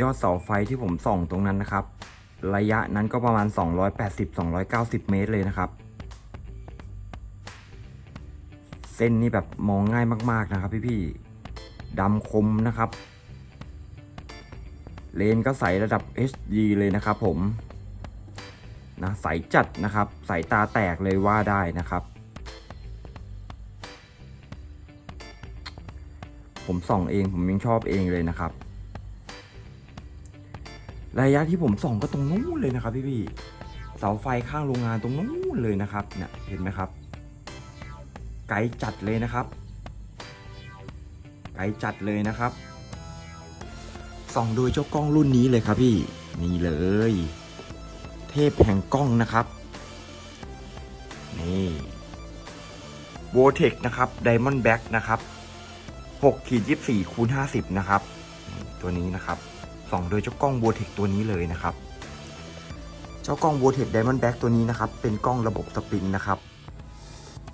ยอดเสาไฟที่ผมส่องตรงนั้นนะครับ ระยะนั้นก็ประมาณ 280-290 เมตรเลยนะครับ เส้นนี้แบบมองง่ายมาก ๆนะครับ พี่ๆดำคมนะครับ เลนก็ใสระดับ HD เลยนะครับผมนะใสจัดนะครับใสตาแตกเลยว่าได้นะครับ ผมส่องเองผมยังชอบเองเลยนะครับ ระยะที่ผมส่องก็ตรงนู้นเลยนะครับพี่พี่ๆเสาไฟข้างโรงงานตรงนู้นเลยนะครับเนี่ยเห็นไหมครับ ไกลจัดเลยนะครับ ไกลจัดเลยนะครับส่องโดยเจ้ากล้องรุ่นนี้เลยครับพี่นี่เลย เทพแห่งกล้องนะครับนี่โวเทคนะครับไดมอนด์แบ็กนะครับ6ขีด24คูณ50 นะครับ ตัวนี้นะครับ ส่องโดยเจ้ากล้องโวเทคตัวนี้เลยนะครับ เจ้ากล้องโวเทคไดมอนด์แบ็กตัวนี้นะครับ เป็นกล้องระบบสปริงนะครับ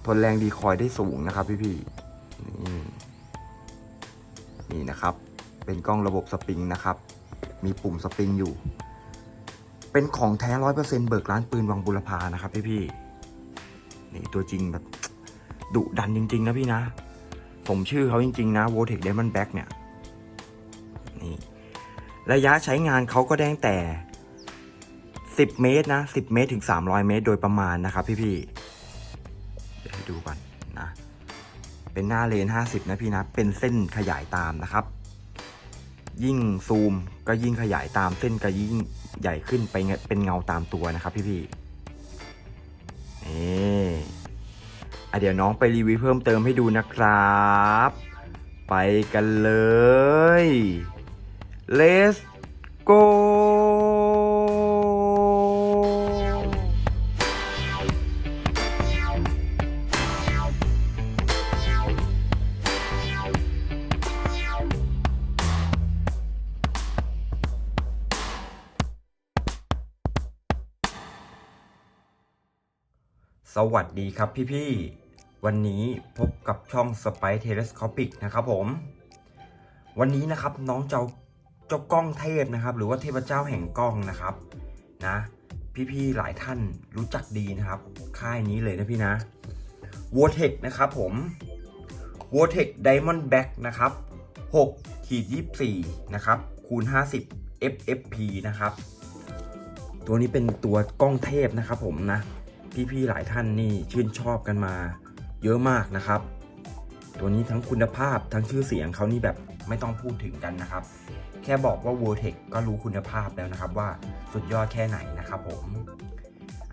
ทนแรงดีคอยได้สูงนะครับพี่พี่นี่นี่นะครับ เป็นกล้องระบบสปริงนะครับ มีปุ่มสปริงอยู่ เป็นของแท้ร้อยเปอร์เซ็นต์เบิกร้านปืนวังบุรพานะครับพี่พี่นี่ตัวจริงแบบดุดันจริง ๆ นะพี่นะผมชื่อเขาจริง ๆ นะ v o t e c Diamond Back เนี่ย ระยะใช้งานเขาก็ได้ตั้งแต่ 10 เมตรนะ 10 เมตรถึง 300 เมตร โดยประมาณนะครับพี่พี่ๆเดี๋ยวให้ดูก่อนนะ เป็นหน้าเลน 50 นะพี่นะ เป็นเส้นขยายตามนะครับ ยิ่งซูมก็ยิ่งขยายตามเส้นก็ยิ่งใหญ่ขึ้นไปเงเป็นเงาตามตัวนะครับพี่พี่ๆนี่อะเดี๋ยวน้องไปรีวิวเพิ่มเติมให้ดูนะครับ ไปกันเลย let's go สวัสดีครับพี่ๆ วันนี้พบกับช่อง Spy Telescopic นะครับผม วันนี้นะครับน้องเจ้า จ้ากล้องเทพนะครับ หรือว่าเทพเจ้าแห่งกล้องนะครับนะพี่ๆหลายท่านรู้จักดีนะครับ ค่ายนี้เลยนะพี่นะ v o t e c นะครับผม v o t e c Diamond Back นะครับ6ขีด24นะครับคูณ 50 FFP นะครับ ตัวนี้เป็นตัวกล้องเทพนะครับผมนะ พี่ๆหลายท่านนี่ชื่นชอบกันมาเยอะมากนะครับ ตัวนี้ทั้งคุณภาพทั้งชื่อเสียงเขานี่แบบ ไม่ต้องพูดถึงกันนะครับ แค่บอกว่า v o r t e c ก็รู้คุณภาพแล้วนะครับว่าสุดยอดแค่ไหนนะครับผม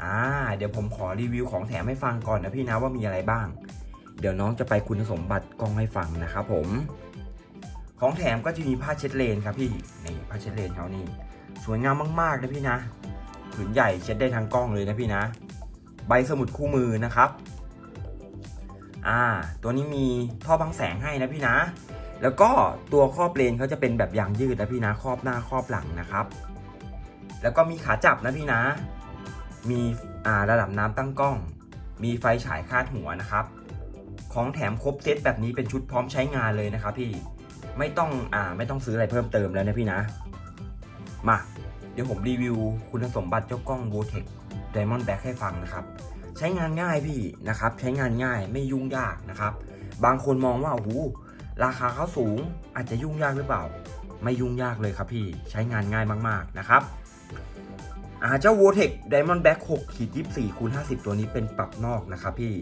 อ่าเดี๋ยวผมขอรีวิวของแถมให้ฟังก่อนนะพี่นะว่ามีอะไรบ้าง เดี๋ยวน้องจะไปคุณสมบัติกล้องให้ฟังนะครับผม ของแถมก็จะมีผ้าเช็ดเลนครับพี่นี่ผ้าเช็ดเลนเขานี่สวยงามมากๆนะพี่นะผืนใหญ่เช็ดได้ทั้งกล้องเลยนะพี่นะ ใบสมุดคู่มือนะครับ อ่า ตัวนี้มีท่อบังแสงให้นะพี่นะ แล้วก็ตัวครอบเลนเขาจะเป็นแบบยางยืดนะพี่นะครอบหน้าครอบหลังนะครับ แล้วก็มีขาจับนะพี่นะ มีระดับน้ำตั้งกล้อง มีไฟฉายคาดหัวนะครับ ของแถมครบเซตแบบนี้เป็นชุดพร้อมใช้งานเลยนะครับพี่ไม่ต้องอ่าไม่ต้องซื้ออะไรเพิ่มเติมแล้วนะพี่นะ มา เดี๋ยวผมรีวิวคุณสมบัติเจ้ากล้อง v o t e c Diamond Back ให้ฟังนะครับ ใช้งานง่ายพี่นะครับ ใช้งานง่ายไม่ยุ่งยากนะครับ บางคนมองว่าโอ้โห ราคาเขาสูงอาจจะยุ่งยากหรือเปล่า ไม่ยุ่งยากเลยครับพี่ใช้งานง่ายมากๆนะครับอาเจ้า v o t e c Diamond Back 6ขีด24คูณ50 ตัวนี้เป็นปรับนอกนะครับพี่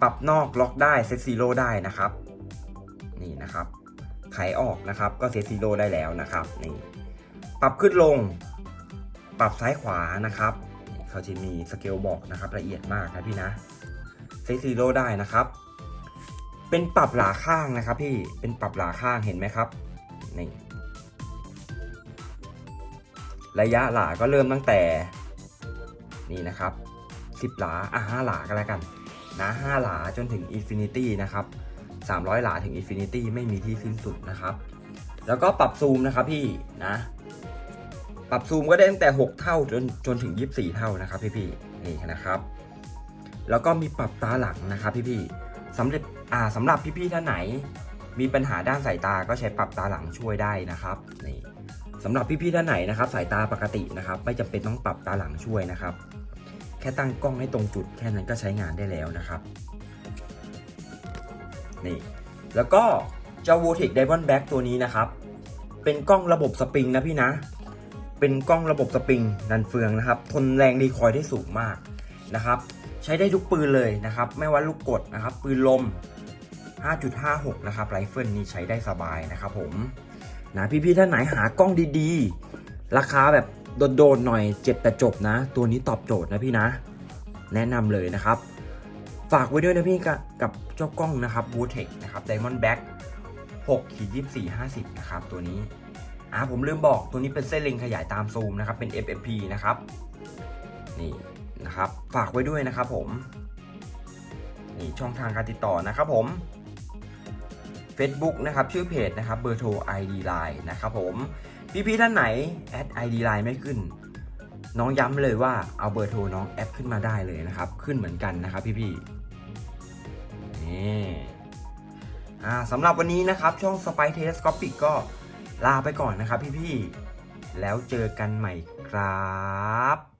ปรับนอกล็อกได้เซตซีโร่ได้นะครับ นี่นะครับไขออกนะครับก็เซตซีโร่ได้แล้วนะครับนี่ปรับขึ้นลง ปรับซ้ายขวานะครับเขาจะมีสเกลบอกนะครับละเอียดมากนะพี่นะเซตซีโร่ได้นะครับ เป็นปรับหลาข้างนะครับพี่ เป็นปรับหลาข้างเห็นไหมครับ นี่ ระยะหลาก็เริ่มตั้งแต่ นี่นะครับ10หลา อะ5หลาก็แล้วกัน นะ5หลาจนถึงอินฟินิตี้นะครับ300หลาถึงอินฟินิตี้ไม่มีที่สิ้นสุดนะครับ แล้วก็ปรับซูมนะครับพี่ นะ ปรับซูมก็ได้ตั้งแต่ 6 เท่าจนจนถึง 24 เท่านะครับพี่ๆนี่นะครับ แล้วก็มีปรับตาหลังนะครับพี่ๆ สำหรับอ่าสำหรับพี่ๆท่านไหน มีปัญหาด้านสายตาก็ใช้ปรับตาหลังช่วยได้นะครับนี่สำหรับพี่ๆท่านไหนนะครับ สายตาปกตินะครับ ไม่จำเป็นต้องปรับตาหลังช่วยนะครับ แค่ตั้งกล้องให้ตรงจุดแค่นั้นก็ใช้งานได้แล้วนะครับนี่แล้วก็เจ้า v o t e c Diamond Back ตัวนี้นะครับ เป็นกล้องระบบสปริงนะพี่นะ เป็นกล้องระบบสปริงนันเฟืองนะครับ ทนแรงรีคอยล์ได้สูงมากนะครับ ใช้ได้ทุกปืนเลยนะครับ ไม่ว่าลูกกดนะครับ ปืนลม 5.56 นะครับไรเฟิลนี่ใช้ได้สบายนะครับผมนะพี่ๆท่านไหนหากล้องดีๆ ราคาแบบโดดๆหน่อยเจ็บแต่จบนะ ตัวนี้ตอบโจทย์นะพี่นะ แนะนำเลยนะครับ ฝากไว้ด้วยนะพี่กับเจ้ากล้องนะครับ v o t e c นะครับ Diamond Back 6ขีด24 50 นะครับ ตัวนี้อ่าผมลืมบอกตัวนี้เป็นเส้นเล็งขยายตามซูมนะครับ เป็น FFP นะครับ นี่ นะครับ ฝากไว้ด้วยนะครับผมนี่ช่องทางการติดต่อนะครับผม Facebook นะครับชื่อเพจนะครับเบอร์โทร ID Line นะครับผมพี่ๆท่านไหนแอด ID Line ไม่ขึ้น น้องย้ำเลยว่าเอาเบอร์โทรน้องแอดขึ้นมาได้เลยนะครับ ขึ้นเหมือนกันนะครับพี่ๆนี่อ่าสำหรับวันนี้นะครับช่อง Spy Telescopic ก็ลาไปก่อนนะครับพี่ๆแล้วเจอกันใหม่ครับ